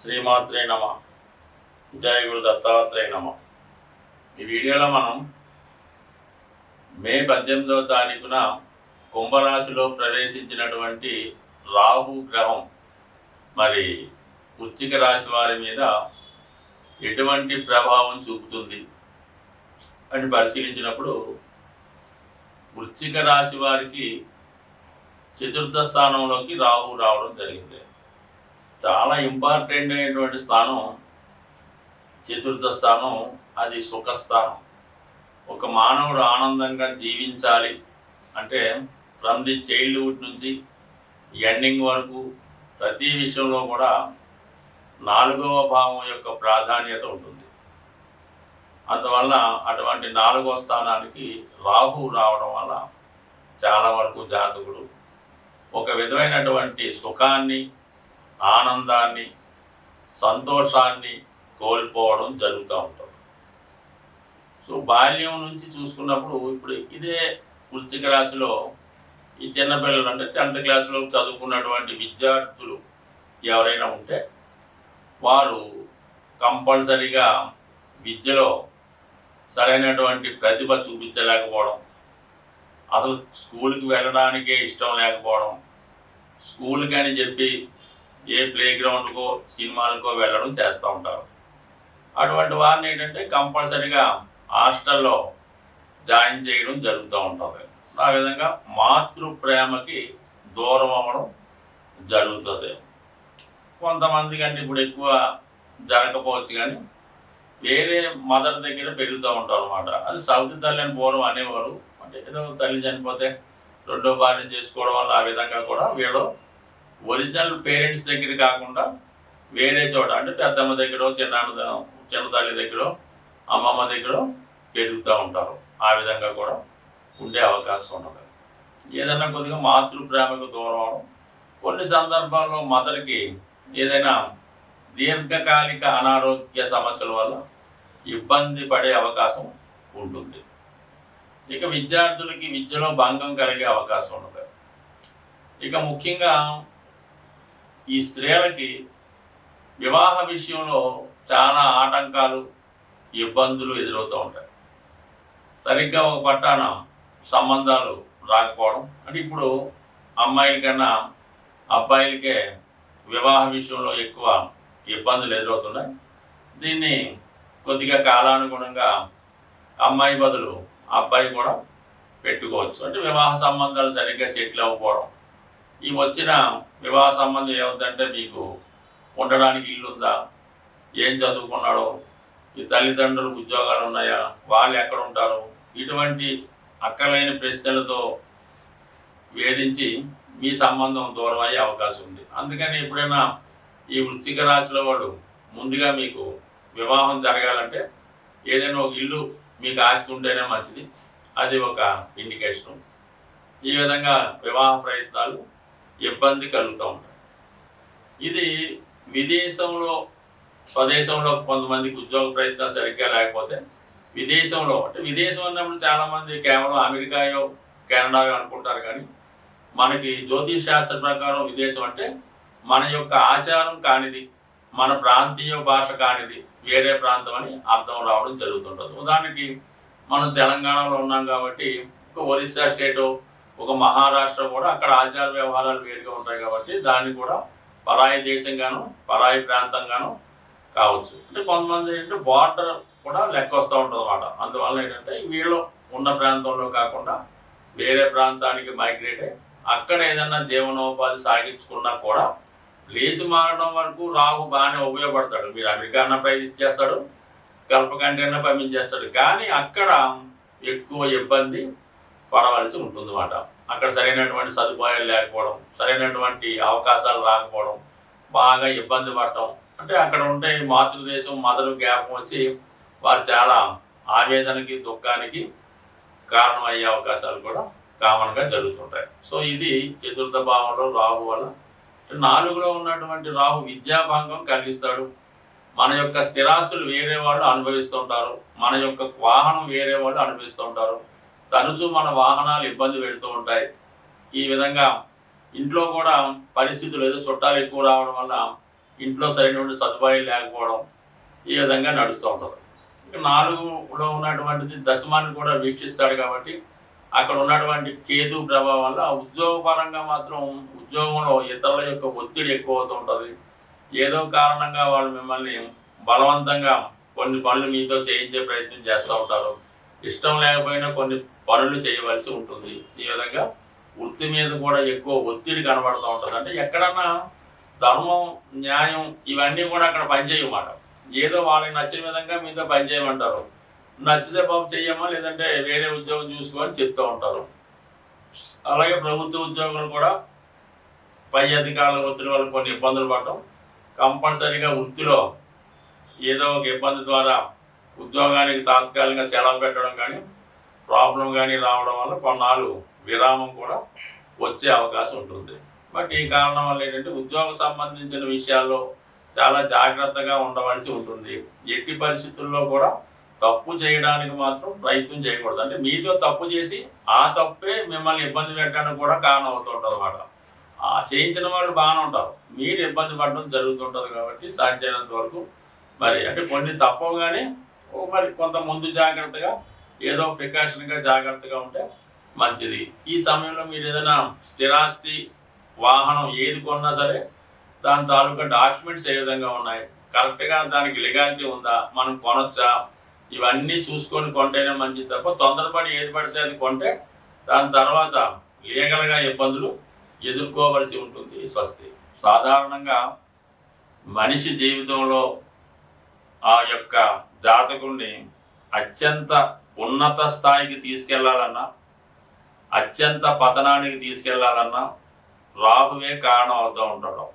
శ్రీమాత్రే నమ. జయ గురు దత్తాత్రేయ నమ. ఈ వీడియోలో మనం మే పద్దెనిమిదవ తారీఖున కుంభరాశిలో ప్రవేశించినటువంటి రాహు గ్రహం మరి ఉచ్చిక రాశి వారి మీద ఎటువంటి ప్రభావం చూపుతుంది అని పరిశీలించినప్పుడు వృచ్చిక రాశి వారికి చతుర్థ స్థానంలోకి రాహు రావడం జరిగింది. చాలా ఇంపార్టెంట్ అయినటువంటి స్థానం చతుర్థ స్థానం అది సుఖస్థానం. ఒక మానవుడు ఆనందంగా జీవించాలి అంటే ఫ్రమ్ ది చైల్డ్హుడ్ నుంచి ఎండింగ్ వరకు ప్రతి విషయంలో కూడా నాలుగవ భావం యొక్క ప్రాధాన్యత ఉంటుంది. అందువల్ల అటువంటి నాలుగవ స్థానానికి రాహు రావడం వల్ల చాలా వరకు జాతకుడు ఒక విధమైనటువంటి సుఖాన్ని ఆనందాన్ని సంతోషాన్ని కోల్పోవడం జరుగుతూ ఉంటుంది. సో బాల్యం నుంచి చూసుకున్నప్పుడు ఇప్పుడు ఇదే వృత్తిక రాశిలో ఈ చిన్నపిల్లలు అంటే టెన్త్ క్లాస్లో చదువుకున్నటువంటి విద్యార్థులు ఎవరైనా ఉంటే వారు కంపల్సరీగా విద్యలో సరైనటువంటి ప్రతిభ చూపించలేకపోవడం అసలు స్కూల్కి వెళ్ళడానికే ఇష్టం లేకపోవడం స్కూల్కి అని చెప్పి ఏ ప్లే గ్రౌండ్కో సినిమాలకో వెళ్ళడం చేస్తూ ఉంటారు. అటువంటి వారిని ఏంటంటే కంపల్సరీగా హాస్టల్లో జాయిన్ చేయడం జరుగుతూ ఉంటుంది. ఆ విధంగా మాతృ ప్రేమకి దూరం అవ్వడం జరుగుతుంది. కొంతమంది కంటే ఇప్పుడు ఎక్కువ జరగకపోవచ్చు కానీ వేరే మదర్ దగ్గర పెరుగుతూ ఉంటారు అనమాట అది సౌతి తల్లి అని పోవడం అనేవారు. అంటే ఏదో తల్లి చనిపోతే రెండో భార్య చేసుకోవడం వల్ల ఆ విధంగా కూడా వీళ్ళు ఒరిజినల్ పేరెంట్స్ దగ్గర కాకుండా వేరే చోట అంటే పెద్దమ్మ దగ్గర చిన్నాన్న చిన్న తల్లి దగ్గర అమ్మమ్మ దగ్గర పెరుగుతూ ఉంటారు. ఆ విధంగా కూడా ఉండే అవకాశం ఉన్నది. ఏదైనా కొద్దిగా మాతృప్రేమకు దూరం అవడం కొన్ని సందర్భాల్లో మదర్కి ఏదైనా దీర్ఘకాలిక అనారోగ్య సమస్యల వల్ల ఇబ్బంది పడే అవకాశం ఉంటుంది. ఇక విద్యార్థులకి విద్యలో భంగం కలిగే అవకాశం ఉండదు ఇక ముఖ్యంగా ఈ స్త్రీలకి వివాహ విషయంలో చాలా ఆటంకాలు ఇబ్బందులు ఎదురవుతూ ఉంటాయి. సరిగ్గా ఒక పట్టాన సంబంధాలు రాకపోవడం అంటే ఇప్పుడు అమ్మాయిల కన్నా అబ్బాయిలకే వివాహ విషయంలో ఎక్కువ ఇబ్బందులు ఎదురవుతున్నాయి. దీన్ని కొద్దిగా కాలానుగుణంగా అమ్మాయి బదులు అబ్బాయి కూడా పెట్టుకోవచ్చు. అంటే వివాహ సంబంధాలు సరిగ్గా సెటిల్ అవ్వకపోవడం ఈ వచ్చిన వివాహ సంబంధం ఏమిటంటే మీకు ఉండడానికి ఇల్లు ఉందా ఏం చదువుకున్నాడో? ఈ తల్లిదండ్రులకు ఉద్యోగాలు ఉన్నాయా? వాళ్ళు ఎక్కడ ఉంటారు? ఇటువంటి అక్కలేని ప్రశ్నలతో వేధించి మీ సంబంధం దూరం అయ్యే అవకాశం ఉంది. అందుకని ఎప్పుడైనా ఈ వృశ్చిక రాశిలో వాడు ముందుగా మీకు వివాహం జరగాలంటే ఏదైనా ఒక ఇల్లు మీకు ఆస్తి ఉంటేనే మంచిది. అది ఒక ఇండికేషన్. ఈ విధంగా వివాహ ప్రయత్నాలు ఇబ్బంది కలుగుతూ ఉంటాయి. ఇది విదేశంలో స్వదేశంలో కొంతమందికి ఉద్యోగ ప్రయత్నం సరిగ్గా లేకపోతే విదేశంలో అంటే విదేశం అన్నప్పుడు చాలామంది కేవలం అమెరికాయో కెనడాయో అనుకుంటారు కానీ మనకి జ్యోతిష్ శాస్త్ర ప్రకారం విదేశం అంటే మన యొక్క ఆచారం కానిది మన ప్రాంతీయ భాష కానిది వేరే ప్రాంతం అని అర్థం రావడం జరుగుతుంటుంది. ఉదాహరణకి మనం తెలంగాణలో ఉన్నాం కాబట్టి ఒక ఒరిస్సా స్టేటు ఒక మహారాష్ట్ర కూడా అక్కడ ఆచార వ్యవహారాలు వేరుగా ఉంటాయి కాబట్టి దాన్ని కూడా పరాయి దేశంగాను పరాయి ప్రాంతంగాను కావచ్చు. అంటే కొంతమంది ఏంటంటే బార్డర్ కూడా లెక్క వస్తూ ఉంటుంది అనమాట అందువల్ల ఏంటంటే వీళ్ళు ఉన్న ప్రాంతంలో కాకుండా వేరే ప్రాంతానికి మైగ్రేట్ అయ్యి అక్కడ ఏదన్నా జీవనోపాధి సాగించుకున్నా కూడా ప్లేస్ మారడం వరకు రాహు బాగానే ఉపయోగపడతాడు. మీరు అమెరికా అన్న చేస్తాడు గల్ఫ్ కంట్రీ అన్న పంపించేస్తాడు. కానీ అక్కడ ఎక్కువ ఇబ్బంది పడవలసి ఉంటుంది అన్నమాట అక్కడ సరైనటువంటి సదుపాయాలు లేకపోవడం సరైనటువంటి అవకాశాలు రాకపోవడం బాగా ఇబ్బంది పడటం. అంటే అక్కడ ఉంటే ఈ మాతృదేశం మదలు జ్ఞాపకం వచ్చి వారు చాలా ఆవేదనకి దుఃఖానికి కారణమయ్యే అవకాశాలు కూడా కామన్గా జరుగుతుంటాయి. సో ఇది చతుర్థ భావంలో రాహు వల్ల. నాలుగులో ఉన్నటువంటి రాహు విద్యాభంగం కలిగిస్తాడు. మన యొక్క స్థిరాస్తులు వేరే వాళ్ళు అనుభవిస్తుంటారు. మన యొక్క వాహనం వేరే వాళ్ళు అనుభవిస్తుంటారు. తరచూ మన వాహనాలు ఇబ్బంది పెడుతూ ఉంటాయి. ఈ విధంగా ఇంట్లో కూడా పరిస్థితులు ఏదో చుట్టాలు ఎక్కువ రావడం వల్ల ఇంట్లో సరైనటువంటి సదుపాయం లేకపోవడం ఈ విధంగా నడుస్తూ ఉంటుంది. ఇక నాలుగులో ఉన్నటువంటిది దశమాన్ని కూడా వీక్షిస్తాడు కాబట్టి అక్కడ ఉన్నటువంటి కేతు ప్రభావం వల్ల ఉద్యోగపరంగా మాత్రం ఉద్యోగంలో ఇతరుల యొక్క ఒత్తిడి ఎక్కువ అవుతూ ఉంటుంది. ఏదో కారణంగా వాళ్ళు మిమ్మల్ని బలవంతంగా కొన్ని పనులు మీతో చేయించే ప్రయత్నం చేస్తూ ఉంటారు. ఇష్టం లేకపోయినా కొన్ని పనులు చేయవలసి ఉంటుంది. ఈ విధంగా వృత్తి మీద కూడా ఎక్కువ ఒత్తిడి కనబడుతూ ఉంటుంది. అంటే ఎక్కడన్నా ధర్మం న్యాయం ఇవన్నీ కూడా అక్కడ పనిచేయమాట. ఏదో వాళ్ళకి నచ్చిన విధంగా మీతో పనిచేయమంటారు. నచ్చితే బాబు చెయ్యమా? లేదంటే వేరే ఉద్యోగం చూసుకోని చెప్తూ ఉంటారు. అలాగే ప్రభుత్వ ఉద్యోగులు కూడా పై అధికారుల ఒత్తిడి వల్ల కొన్ని ఇబ్బందులు పడటం. కంపల్సరీగా వృత్తిలో ఏదో ఒక ఇబ్బంది ద్వారా ఉద్యోగానికి తాత్కాలికంగా సెలవు పెట్టడం కానీ ప్రాబ్లం కానీ రావడం వల్ల కొన్నాళ్ళు విరామం కూడా వచ్చే అవకాశం ఉంటుంది. బట్ ఈ కారణం వల్ల ఏంటంటే ఉద్యోగం సంబంధించిన విషయాల్లో చాలా జాగ్రత్తగా ఉండవలసి ఉంటుంది. ఎట్టి పరిస్థితుల్లో కూడా తప్పు చేయడానికి మాత్రం ప్రయత్నం చేయకూడదు. అంటే మీతో తప్పు చేసి ఆ తప్పే మిమ్మల్ని ఇబ్బంది పెట్టడానికి కూడా కారణం అవుతుంటుంది అనమాట ఆ చేయించిన వాళ్ళు బాగానే ఉంటారు. మీరు ఇబ్బంది పడడం జరుగుతుంటుంది కాబట్టి సాధ్యమైనంత వరకు మరి అంటే కొన్ని తప్పవు కానీ మరి కొంత ముందు జాగ్రత్తగా ఏదో ప్రికాషన్గా జాగ్రత్తగా ఉంటే మంచిది. ఈ సమయంలో మీరు ఏదైనా స్థిరాస్తి వాహనం ఏది కొన్నా సరే దాని తాలూకా డాక్యుమెంట్స్ ఏ విధంగా ఉన్నాయి? కరెక్ట్గా దానికి లిగాలిటీ ఉందా? మనం కొనొచ్చా? ఇవన్నీ చూసుకొని కొంటేనే మంచిది తప్ప తొందరపడి ఏది పడితే అది కొంటే దాని తర్వాత లీగల్గా ఇబ్బందులు ఎదుర్కోవలసి ఉంటుంది స్వస్తి. సాధారణంగా మనిషి జీవితంలో ఆ యొక్క జాతకుడిని అత్యంత ఉన్నత స్థాయికి తీసుకెళ్ళాలన్నా అత్యంత పతనానికి తీసుకెళ్ళాలన్నా రాహువే కారణం అవుతూ ఉంటాడు.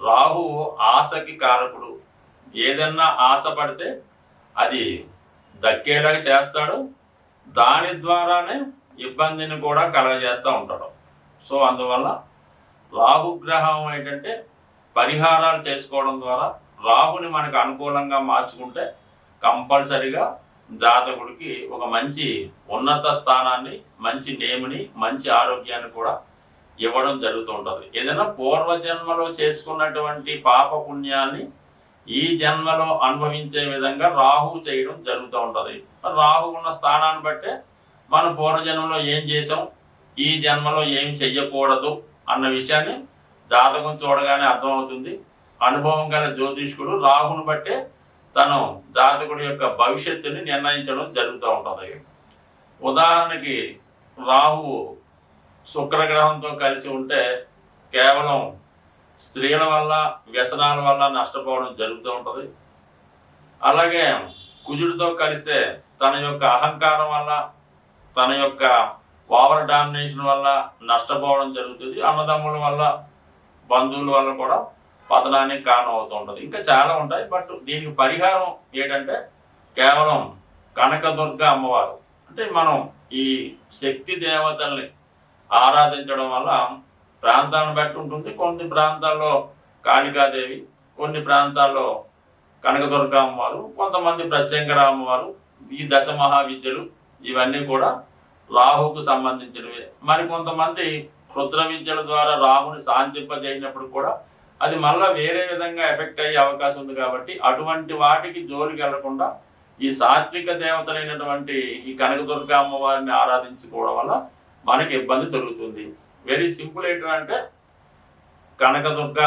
రాహు ఆశకి కారకుడు. ఏదన్నా ఆశ పడితే అది దక్కేలాగా చేస్తాడు. దాని ద్వారానే ఇబ్బందిని కూడా కలగజేస్తూ ఉంటాడు. సో అందువల్ల రాహుగ్రహం ఏంటంటే పరిహారాలు చేసుకోవడం ద్వారా రాహుని మనకు అనుకూలంగా మార్చుకుంటే కంపల్సరిగా జాతకుడికి ఒక మంచి ఉన్నత స్థానాన్ని మంచి నేముని మంచి ఆరోగ్యాన్ని కూడా ఇవ్వడం జరుగుతూ ఉంటుంది ఏదైనా పూర్వజన్మలో చేసుకున్నటువంటి పాప పుణ్యాన్ని ఈ జన్మలో అనుభవించే విధంగా రాహు చేయడం జరుగుతూ ఉంటుంది. రాహు ఉన్న స్థానాన్ని బట్టే మనం పూర్వజన్మలో ఏం చేసాం ఈ జన్మలో ఏం చెయ్యకూడదు అన్న విషయాన్ని జాతకం చూడగానే అర్థమవుతుంది. అనుభవం గల జ్యోతిష్కుడు రాహుని బట్టే తను జాతకుడి యొక్క భవిష్యత్తుని నిర్ణయించడం జరుగుతూ ఉంటుంది. ఉదాహరణకి రాహువు శుక్రగ్రహంతో కలిసి ఉంటే కేవలం స్త్రీల వల్ల వ్యసనాల వల్ల నష్టపోవడం జరుగుతూ ఉంటుంది. అలాగే కుజుడితో కలిస్తే తన యొక్క అహంకారం వల్ల తన యొక్క ఓవర్ డామినేషన్ వల్ల నష్టపోవడం జరుగుతుంది. అన్నదమ్ముల వల్ల బంధువుల వల్ల కూడా పతనానికి కారణం అవుతూ ఉంటుంది ఇంకా చాలా ఉంటాయి బట్ దీనికి పరిహారం ఏంటంటే కేవలం కనకదుర్గ అమ్మవారు. అంటే మనం ఈ శక్తి దేవతల్ని ఆరాధించడం వల్ల ప్రాంతాలను బట్టి ఉంటుంది. కొన్ని ప్రాంతాల్లో కాళికాదేవి కొన్ని ప్రాంతాల్లో కనకదుర్గ అమ్మవారు కొంతమంది ప్రత్యంకర అమ్మవారు ఈ దశ మహావిద్యలు ఇవన్నీ కూడా రాహుకు సంబంధించినవి. మరి కొంతమంది క్షుద్ర విద్యల ద్వారా రాహుని శాంతింపజేసినప్పుడు కూడా అది మళ్ళీ వేరే విధంగా ఎఫెక్ట్ అయ్యే అవకాశం ఉంది కాబట్టి అటువంటి వాటికి జోలికి వెళ్ళకుండా ఈ సాత్విక దేవతలైనటువంటి ఈ కనకదుర్గ అమ్మవారిని ఆరాధించుకోవడం వల్ల మనకి ఇబ్బంది తొలుగుతుంది. వెరీ సింపుల్ ఏంటంటే కనకదుర్గ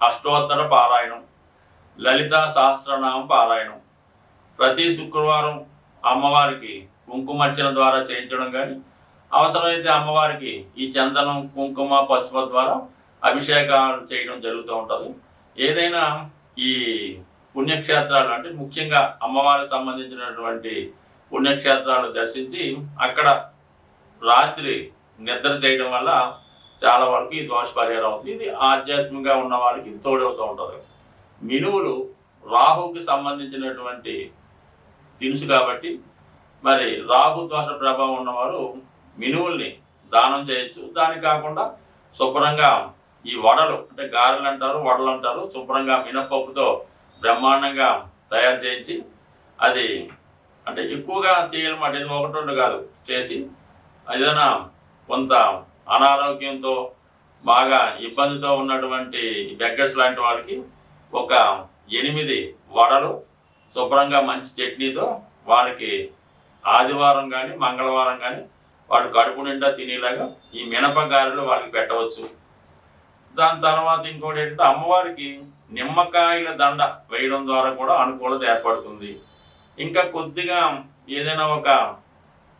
అష్టోత్తర పారాయణం లలిత సహస్రనామ పారాయణం. ప్రతి శుక్రవారం అమ్మవారికి కుంకుమర్చన ద్వారా చేయించడం కానీ అవసరమైతే అమ్మవారికి ఈ చందనం కుంకుమ పసుపు ద్వారా అభిషేకాలు చేయడం జరుగుతూ ఉంటుంది. ఏదైనా ఈ పుణ్యక్షేత్రాలు అంటే ముఖ్యంగా అమ్మవారికి సంబంధించినటువంటి పుణ్యక్షేత్రాలు దర్శించి అక్కడ రాత్రి నిద్ర చేయడం వల్ల చాలా వరకు ఈ దోష పరిహారం అవుతుంది. ఇది ఆధ్యాత్మికంగా ఉన్న వాళ్ళకి తోడవుతూ ఉంటుంది. మినువులు రాహుకి సంబంధించినటువంటి దినుసు కాబట్టి మరి రాహు దోష ప్రభావం ఉన్నవారు మినువుల్ని దానం చేయొచ్చు. దాని కాకుండా శుభ్రంగా ఈ వడలు అంటే గారెలు అంటారు వడలు అంటారు శుభ్రంగా మినపప్పుతో బ్రహ్మాండంగా తయారు చేయించి అది అంటే ఎక్కువగా చేయాలన్నమాట ఇది ఒకటి రెండు కాదు చేసి ఏదైనా కొంత అనారోగ్యంతో బాగా ఇబ్బందితో ఉన్నటువంటి బెగ్గర్స్ లాంటి వాళ్ళకి ఒక ఎనిమిది వడలు శుభ్రంగా మంచి చట్నీతో వాళ్ళకి ఆదివారం కానీ మంగళవారం కానీ వాడు కడుపు నిండా తినేలాగా ఈ మినప గారెలు వాళ్ళకి పెట్టవచ్చు. దాని తర్వాత ఇంకోటి ఏంటంటే అమ్మవారికి నిమ్మకాయల దండ వేయడం ద్వారా కూడా అనుకూలత ఏర్పడుతుంది. ఇంకా కొద్దిగా ఏదైనా ఒక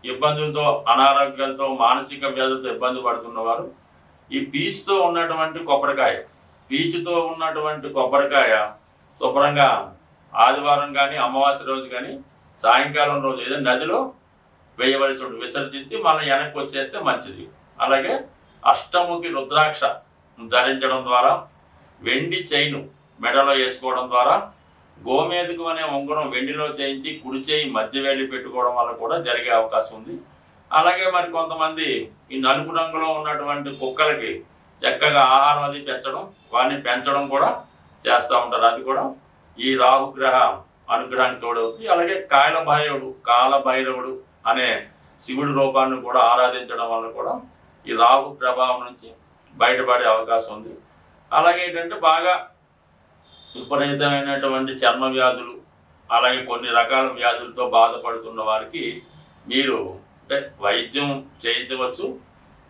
ఇబ్బందులతో అనారోగ్యాలతో మానసిక వ్యాధులతో ఇబ్బంది పడుతున్నవారు ఈ పీచుతో ఉన్నటువంటి కొబ్బరికాయ పీచుతో ఉన్నటువంటి కొబ్బరికాయ శుభ్రంగా ఆదివారం కానీ అమావాస్య రోజు కానీ సాయంకాలం రోజు ఏదో నదిలో వేయవలసి ఉంటుంది. విసర్జించి మళ్ళీ వెనక్కి వచ్చేస్తే మంచిది. అలాగే అష్టముఖి రుద్రాక్ష ధరించడం ద్వారా వెండి చైను మెడలో వేసుకోవడం ద్వారా గోమేదుకు అనే ఉంగరం వెండిలో చేయించి కుడి చేయి మధ్య వేలి పెట్టుకోవడం వల్ల కూడా జరిగే అవకాశం ఉంది. అలాగే మరి కొంతమంది ఈ నలుపు రంగులో ఉన్నటువంటి కుక్కలకి చక్కగా ఆహారం అది పెంచడం వాటిని పెంచడం కూడా చేస్తూ ఉంటారు. అది కూడా ఈ రాహుగ్రహ అనుగ్రహానికి తోడవుతుంది. అలాగే కాయల భైరవుడు కాల భైరవుడు అనే శివుడి రూపాన్ని కూడా ఆరాధించడం వల్ల కూడా ఈ రాహు ప్రభావం నుంచి బయటపడే అవకాశం ఉంది. అలాగే ఏంటంటే బాగా విపరీతమైనటువంటి చర్మ వ్యాధులు అలాగే కొన్ని రకాల వ్యాధులతో బాధపడుతున్న వారికి మీరు అంటే వైద్యం చేయించవచ్చు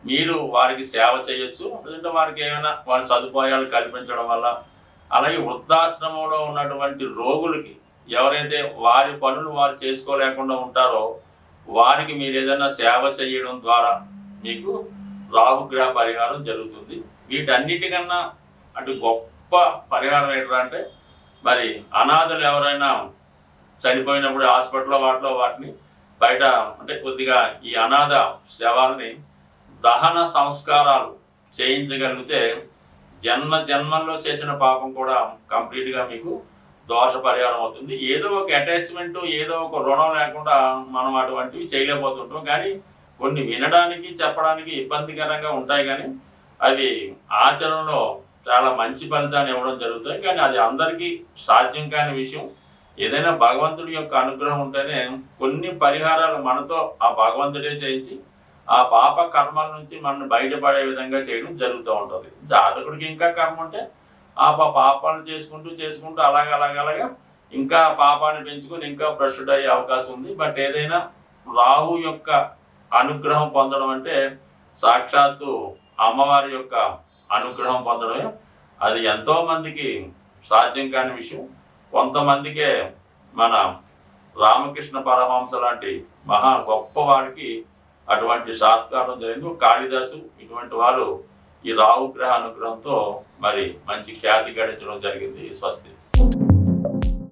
మీరు వారికి సేవ చేయొచ్చు. లేదంటే వారికి ఏమైనా వారి సదుపాయాలు కల్పించడం వల్ల అలాగే వృద్ధాశ్రమంలో ఉన్నటువంటి రోగులకి ఎవరైతే వారి పనులు వారు చేసుకోలేకుండా ఉంటారో వారికి మీరు ఏదైనా సేవ చేయడం ద్వారా మీకు రాహుగ్రహ పరిహారం జరుగుతుంది. వీటన్నిటికన్నా అటు గొప్ప పరిహారం ఏంటంటే అంటే మరి అనాథలు ఎవరైనా చనిపోయినప్పుడు హాస్పిటల్లో వాటిలో వాటిని బయట అంటే కొద్దిగా ఈ అనాథ శవాల్ని దహన సంస్కారాలు చేయించగలిగితే జన్మ జన్మల్లో చేసిన పాపం కూడా కంప్లీట్గా మీకు దోష పరిహారం అవుతుంది. ఏదో ఒక అటాచ్మెంట్ ఏదో ఒక రుణం లేకుండా మనం అటువంటివి చేయలేకపోతుంటాం. కానీ కొన్ని వినడానికి చెప్పడానికి ఇబ్బందికరంగా ఉంటాయి కానీ అది ఆచరణలో చాలా మంచి ఫలితాన్ని ఇవ్వడం జరుగుతుంది. కానీ అది అందరికీ సాధ్యం కాని విషయం. ఏదైనా భగవంతుడి యొక్క అనుగ్రహం ఉంటేనే కొన్ని పరిహారాలు మనతో ఆ భగవంతుడే చేయించి ఆ పాప కర్మల నుంచి మనం బయటపడే విధంగా చేయడం జరుగుతూ ఉంటుంది. జాతకుడికి ఇంకా కర్మ ఉంటే ఆ పాపాలు చేసుకుంటూ చేసుకుంటూ అలాగ అలాగ అలాగా ఇంకా పాపాన్ని పెంచుకొని ఇంకా భ్రష్టుడు అయ్యే అవకాశం ఉంది. బట్ ఏదైనా రాహు యొక్క అనుగ్రహం పొందడం అంటే సాక్షాత్తు అమ్మవారి యొక్క అనుగ్రహం పొందడమే. అది ఎంతో మందికి సాధ్యం కాని విషయం. కొంతమందికే మన రామకృష్ణ పరమహంస లాంటి మహా గొప్పవాడికి అటువంటి సాత్కారం జరిగింది. కాళిదాసు ఇటువంటి వారు ఈ రాహుగ్రహ అనుగ్రహంతో మరి మంచి ఖ్యాతి గడించడం జరిగింది. స్వస్తి.